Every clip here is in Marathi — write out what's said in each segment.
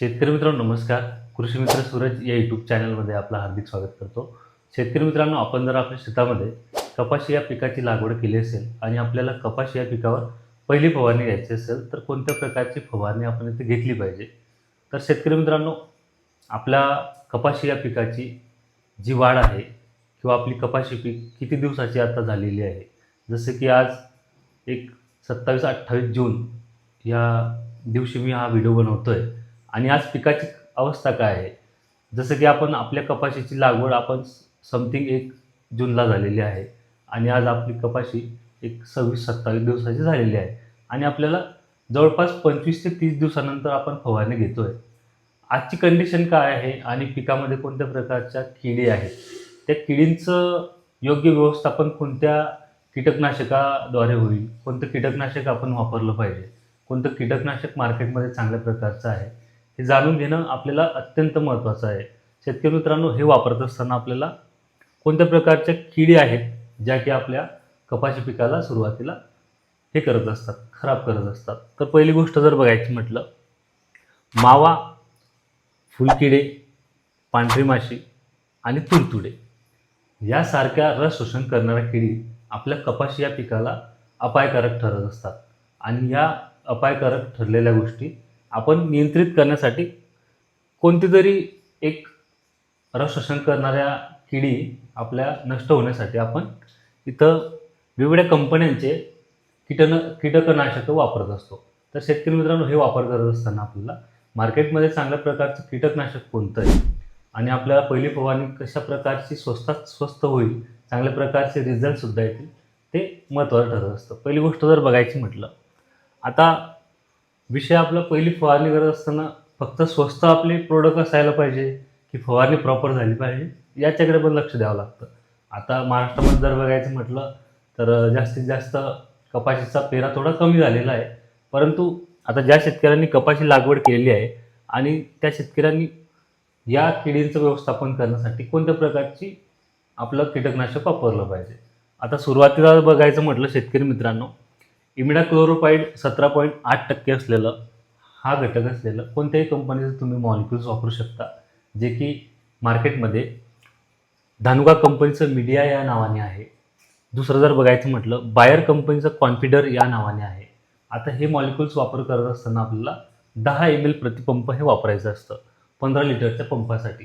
शेतकरी मित्रांनो नमस्कार. कृषी मित्र सूरज या यूट्यूब चॅनलमध्ये आपलं हार्दिक स्वागत करतो. शेतकरी मित्रांनो आपण जर आपल्या शेतामध्ये कपाशी या पिकाची लागवड केली असेल आणि आपल्याला कपाशी या पिकावर पहिली फवारणी घ्यायची असेल तर कोणत्या प्रकारची फवारणी आपण इथे घेतली पाहिजे? तर शेतकरी मित्रांनो आपल्या कपाशी या पिकाची जी वाढ आहे किंवा आपली कपाशी पीक किती दिवसाची आता झालेली आहे? जसं की आज एक सत्तावीस अठ्ठावीस जून या दिवशी मी हा व्हिडिओ बनवतो आहे आणि आज पिकाची अवस्था काय आहे? जसं की आपण आपल्या कपाशीची लागवड आपण समथिंग एक जूनला झालेली आहे आणि आज आपली कपाशी एक सव्वीस सत्तावीस दिवसाची झालेली आहे आणि आपल्याला जवळपास पंचवीस ते तीस दिवसानंतर आपण फवारणी घेतो आहे आजची कंडिशन काय आहे आणि पिकामध्ये कोणत्या प्रकारच्या किडी आहेत? त्या किडींचं योग्य व्यवस्थापन कोणत्या कीटकनाशकाद्वारे होईल? कोणतं कीटकनाशक आपण वापरलं पाहिजे? कोणतं कीटकनाशक मार्केटमध्ये चांगल्या प्रकारचं आहे? हे जाणून घेणं आपल्याला अत्यंत महत्त्वाचं आहे. शेतकरी मित्रांनो हे वापरत असताना आपल्याला कोणत्या प्रकारच्या किडी आहेत ज्या की आपल्या कपाशी पिकाला सुरुवातीला हे करत असतात खराब करत असतात? तर पहिली गोष्ट जर बघायची म्हटलं मावा फुलकिडे पांढरी माशी आणि तुडतुडे यासारख्या रस शोषण करणाऱ्या किडी आपल्या कपाशी या पिकाला अपायकारक ठरत असतात. आणि या अपायकारक ठरलेल्या गोष्टी आपण नियंत्रित करण्यासाठी कोणती तरी एक रस शोषण करणाऱ्या किडी आपल्या नष्ट होण्यासाठी आपण इथं वेगवेगळ्या कंपन्यांचे कीटन कीटकनाशकं वापरत असतो. तर शेतकरी मित्रांनो हे वापर करत असताना आपल्याला मार्केटमध्ये चांगल्या प्रकारचं कीटकनाशक कोणतं आहे? आणि आपल्याला पहिली फवारणी कशा प्रकारची स्वस्तात स्वस्त होईल चांगल्या प्रकारचे रिझल्टसुद्धा येतील ते महत्त्वाचं ठरत असतं. पहिली गोष्ट जर बघायची म्हटलं आता विषय आपला पहिली फवारणी करत असताना फक्त स्वस्त आपले प्रोडक्ट असायला पाहिजे की फवारणी प्रॉपर झाली पाहिजे याच्याकडे पण लक्ष द्यावं लागतं. आता महाराष्ट्रामध्ये जर बघायचं म्हटलं तर जास्तीत जास्त कपाशीचा पेरा थोडा कमी झालेला आहे. परंतु आता ज्या शेतकऱ्यांनी कपाशी लागवड केलेली आहे आणि त्या शेतकऱ्यांनी या किडींचं व्यवस्थापन करण्यासाठी कोणत्या प्रकारची आपलं कीटकनाशक वापरलं पाहिजे. आता सुरुवातीला बघायचं म्हटलं शेतकरी मित्रांनो इमिडाक्लोरोपाईड सतरा पॉईंट आठ टक्के असलेलं हा घटक असलेलं कोणत्याही कंपनीचं तुम्ही मॉलिक्युल्स वापरू शकता जे की मार्केटमध्ये धानुका कंपनीचं मीडिया या नावाने आहे. दुसरं जर बघायचं म्हटलं बायर कंपनीचं कॉन्फिडर या नावाने आहे. आता हे मॉलिक्युल्स वापर करत असताना आपल्याला दहा एम एल प्रतिपंप हे वापरायचं असतं पंधरा लिटरच्या पंपासाठी.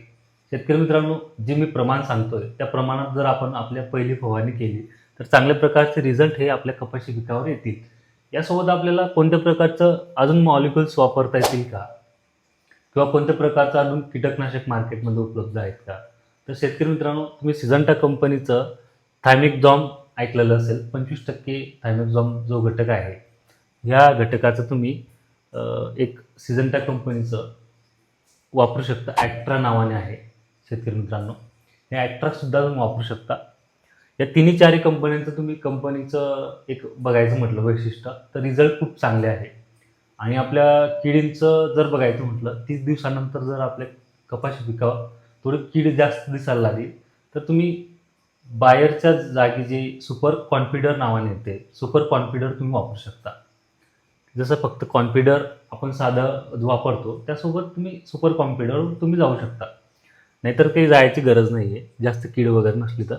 शेतकरी मित्रांनो जे मी प्रमाण सांगतोय त्या प्रमाणात जर आपण आपल्या पहिली फवारणी केली तर चांगल्या प्रकारचे रिझल्ट हे आपल्या कपाशी पिकावर येतील. यासोबत आपल्याला कोणत्या प्रकारचं अजून मॉलिक्युल्स वापरता येतील का? किंवा कोणत्या प्रकारचं अजून कीटकनाशक मार्केटमध्ये उपलब्ध आहेत का? तर शेतकरी मित्रांनो तुम्ही सिझंटा कंपनीचं थायमिकझॉम ऐकलेलं असेल. पंचवीस टक्के थायमिकझॉम जो घटक आहे ह्या घटकाचं तुम्ही एक सिझंटा कंपनीचं वापरू शकता. ॲक्ट्रा नावाने आहे शेतकरी मित्रांनो. हे ॲक्ट्रासुद्धा तुम्ही वापरू शकता. या तिन्ही चारही कंपन्यांचं तुम्ही कंपनीचं एक बघायचं म्हटलं वैशिष्ट्य तर रिझल्ट खूप चांगले आहे. आणि आपल्या किडींचं जर बघायचं म्हटलं तीस दिवसानंतर जर आपल्या कपाशी पिकावर थोडी कीड जास्त दिसायला लागली तर तुम्ही बायरच्या जागी जे सुपर कॉन्फिडर नावाने येते सुपर कॉन्फिडर तुम्ही वापरू शकता. जसं फक्त कॉन्फिडर आपण साधं वापरतो त्यासोबत तुम्ही सुपर कॉन्फिडरवर तुम्ही जाऊ शकता. नाहीतर काही जायची गरज नाही आहे जास्त कीड वगैरे नसली तर.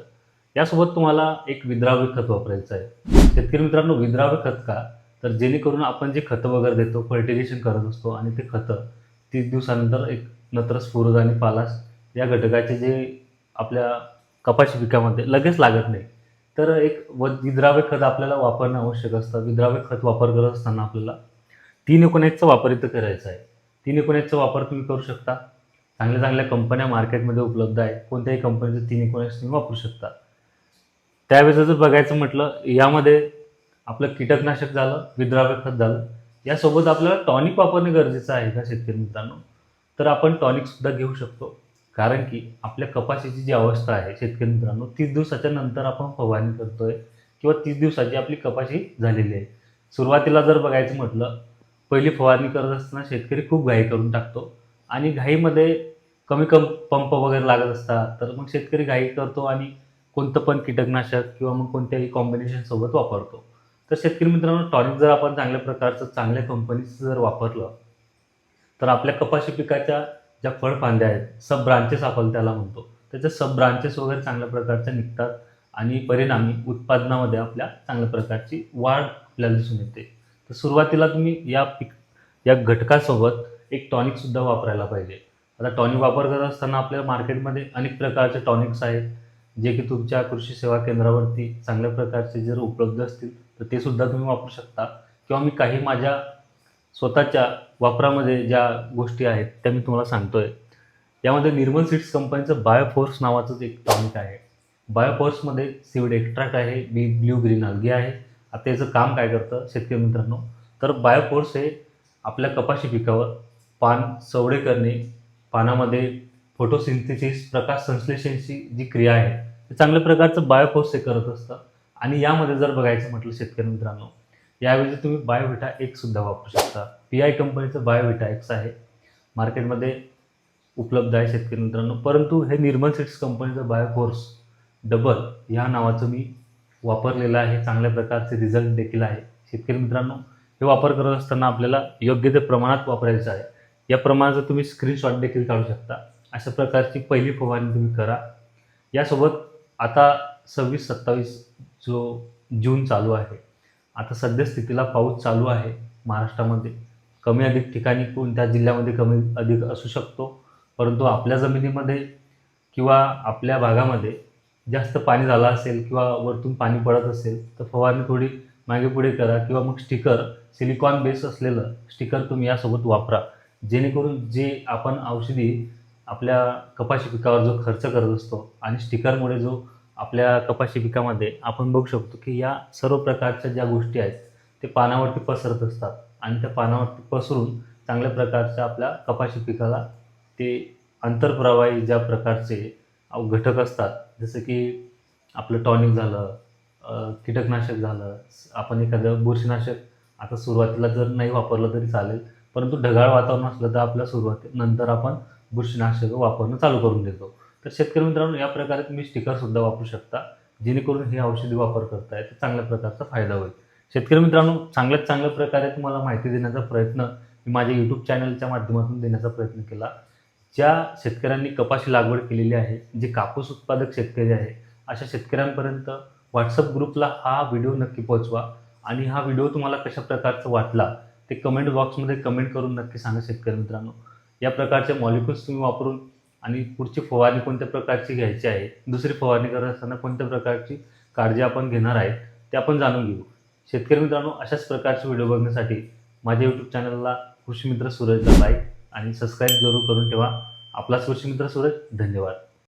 यासोबत तुम्हाला एक विद्राव्य खत वापरायचं आहे. शेतकरी मित्रांनो विद्राव्य खत का? तर जेणेकरून आपण जे खतं वगैरे देतो फर्टिगेशन करत असतो आणि ते खतं तीस दिवसानंतर एक नत्र स्फुरद आणि पालास या घटकाचे जे आपल्या कपाशी पिकामध्ये लगेच लागत नाही. तर एक व विद्राव्य खत आपल्याला वापरणं आवश्यक असतं. विद्राव्य खत वापर करत असताना आपल्याला तीन एकोणीसचा वापर इथं करायचा आहे. तीन एकोणीसचा वापर तुम्ही करू शकता. चांगल्या चांगल्या कंपन्या मार्केटमध्ये उपलब्ध आहे कोणत्याही कंपनीचं तीन एकोणीस तुम्ही वापरू शकता. त्यावेळेस जर बघायचं म्हटलं यामध्ये आपलं कीटकनाशक झालं विद्राव्य खत झालं यासोबत आपल्याला टॉनिक वापरणे गरजेचं आहे का शेतकरी मित्रांनो? तर आपण टॉनिकसुद्धा घेऊ शकतो. कारण की आपल्या कपाशीची जी अवस्था आहे शेतकरी मित्रांनो तीस दिवसाच्या नंतर आपण फवारणी करतोय किंवा तीस दिवसाची आपली कपाशी झालेली आहे. सुरुवातीला जर बघायचं म्हटलं पहिली फवारणी करत असताना शेतकरी खूप घाई करून टाकतो आणि घाईमध्ये कमी कम पंप वगैरे लागत असतात तर मग शेतकरी घाई करतो आणि कोणतं पण कीटकनाशक किंवा मग कोणत्याही कॉम्बिनेशनसोबत वापरतो. तर शेतकरी मित्रांनो टॉनिक जर आपण चांगल्या प्रकारचं चांगल्या कंपनीचं जर वापरलं तर आपल्या कपाशी पिकाच्या ज्या फळफांद्या आहेत सब ब्रांचेस आपण त्याला म्हणतो. त्याच्या सब ब्रांचेस वगैरे चांगल्या प्रकारच्या निघतात आणि परिणामी उत्पादनामध्ये आपल्या चांगल्या प्रकारची वाढ आपल्याला दिसून येते. तर सुरुवातीला तुम्ही या पिक या घटकासोबत एक टॉनिकसुद्धा वापरायला पाहिजे. आता टॉनिक वापर करत असताना आपल्या मार्केटमध्ये अनेक प्रकारचे टॉनिक्स आहेत. जे की तुमच्या कृषी सेवा केंद्रावरती चांगल्या प्रकारचे जर उपलब्ध असतील तर ते सुद्धा तुम्ही वापरू शकता. किंवा मी काही माझ्या स्वतःच्या वापरामध्ये ज्या गोष्टी आहेत त्या मी तुम्हाला सांगतोय. यामध्ये निर्मल सीड्स कंपनीचं बायोफोर्स नावाचंच एक टॉनिक आहे. बायोफोर्समध्ये सीड एक्स्ट्रॅक्ट आहे बी ब्ल्यू ग्रीन अलगी आहे. आता याचं काम काय करतं शेतकरी मित्रांनो? तर बायोफोर्स हे आपल्या कपाशी पिकावर पान सवडे करणे पानामध्ये फोटोसिंथेसिस प्रकाश संश्लेषणची जी क्रिया आहे ते चांगल्या प्रकारचं बायोफोर्स हे करत असतं. आणि यामध्ये जर बघायचं म्हटलं शेतकरी मित्रांनो याऐवजी तुम्ही बायोविटा एक सुद्धा वापरू शकता. पी आय कंपनीचं बायोविटा एक्स आहे. मार्केटमध्ये उपलब्ध आहे शेतकरी मित्रांनो. परंतु हे निर्मल सीड्स कंपनीचं बायोफोर्स डबल ह्या नावाचं मी वापरलेलं आहे. चांगल्या प्रकारचे रिझल्ट देखील आहे. शेतकरी मित्रांनो हे वापर करत असताना आपल्याला योग्य ते प्रमाणात वापरायचं आहे. या प्रमाणाचा तुम्ही स्क्रीनशॉट देखील काढू शकता. अशा प्रकारची पहिली फवारणी तुम्ही करा. यासोबत आता सव्वीस सत्तावीस जो जून चालू आहे आता सध्या स्थितीला पाऊस चालू आहे महाराष्ट्रामध्ये. कमी अधिक ठिकाणी कोणत्या जिल्ह्यामध्ये कमी अधिक असू शकतो परंतु आपल्या जमिनीमध्ये किंवा आपल्या भागामध्ये जास्त पाणी झालं असेल किंवा वरतून पाणी पडत असेल तर फवारणी थोडी मागे पुढे करा किंवा मग स्टिकर सिलिकॉन बेस असलेलं स्टिकर तुम्ही यासोबत वापरा. जेणेकरून जे आपण औषधी आपल्या कपाशी पिकावर जो खर्च करत असतो आणि स्टिकरमुळे जो आपल्या कपाशी पिकामध्ये आपण बघू शकतो की या सर्व प्रकारच्या ज्या गोष्टी आहेत ते पानावरती पसरत असतात. आणि त्या पानावरती पसरून चांगल्या प्रकारच्या आपल्या कपाशी पिकाला ते आंतरप्रवाही ज्या प्रकारचे घटक असतात जसं की आपलं टॉनिक झालं कीटकनाशक झालं आपण एखादं बुरशीनाशक आता सुरुवातीला जर नाही वापरलं तरी चालेल परंतु ढगाळ वातावरण असलं तर आपल्या सुरुवाती नंतर आपण बुरशीनाशक वापरणं चालू करून देतो. तर शेतकरी मित्रांनो या प्रकारे तुम्ही स्टिकरसुद्धा वापरू शकता. जेणेकरून हे औषधी वापर करताय तर चांगल्या प्रकारचा फायदा होईल. शेतकरी मित्रांनो चांगल्यात चांगल्या प्रकारे तुम्हाला माहिती देण्याचा प्रयत्न मी माझ्या यूट्यूब चॅनलच्या माध्यमातून देण्याचा प्रयत्न केला. ज्या शेतकऱ्यांनी कपाशी लागवड केलेली आहे जे कापूस उत्पादक शेतकरी आहे अशा शेतकऱ्यांपर्यंत व्हॉट्सअप ग्रुपला हा व्हिडिओ नक्की पोहोचवा. आणि हा व्हिडिओ तुम्हाला कशा प्रकारचा वाटला ते कमेंट बॉक्समध्ये कमेंट करून नक्की सांगा शेतकरी मित्रांनो. या प्रकारचे मॉलिक्युल्स तुम्ही वापरून आणि पुढची फवारणी कोणत्या प्रकारची घ्यायची आहे दुसरी फवारणी करत असताना कोणत्या प्रकारची काळजी आपण घेणार आहे ते आपण जाणून घेऊ. शेतकरी मित्रांनो अशाच प्रकारचे व्हिडिओ बघण्यासाठी माझ्या यूट्यूब चॅनलला कृषी मित्र सूरजला लाईक आणि सबस्क्राईब जरूर करून ठेवा. आपलाच कृषी मित्र सूरज धन्यवाद.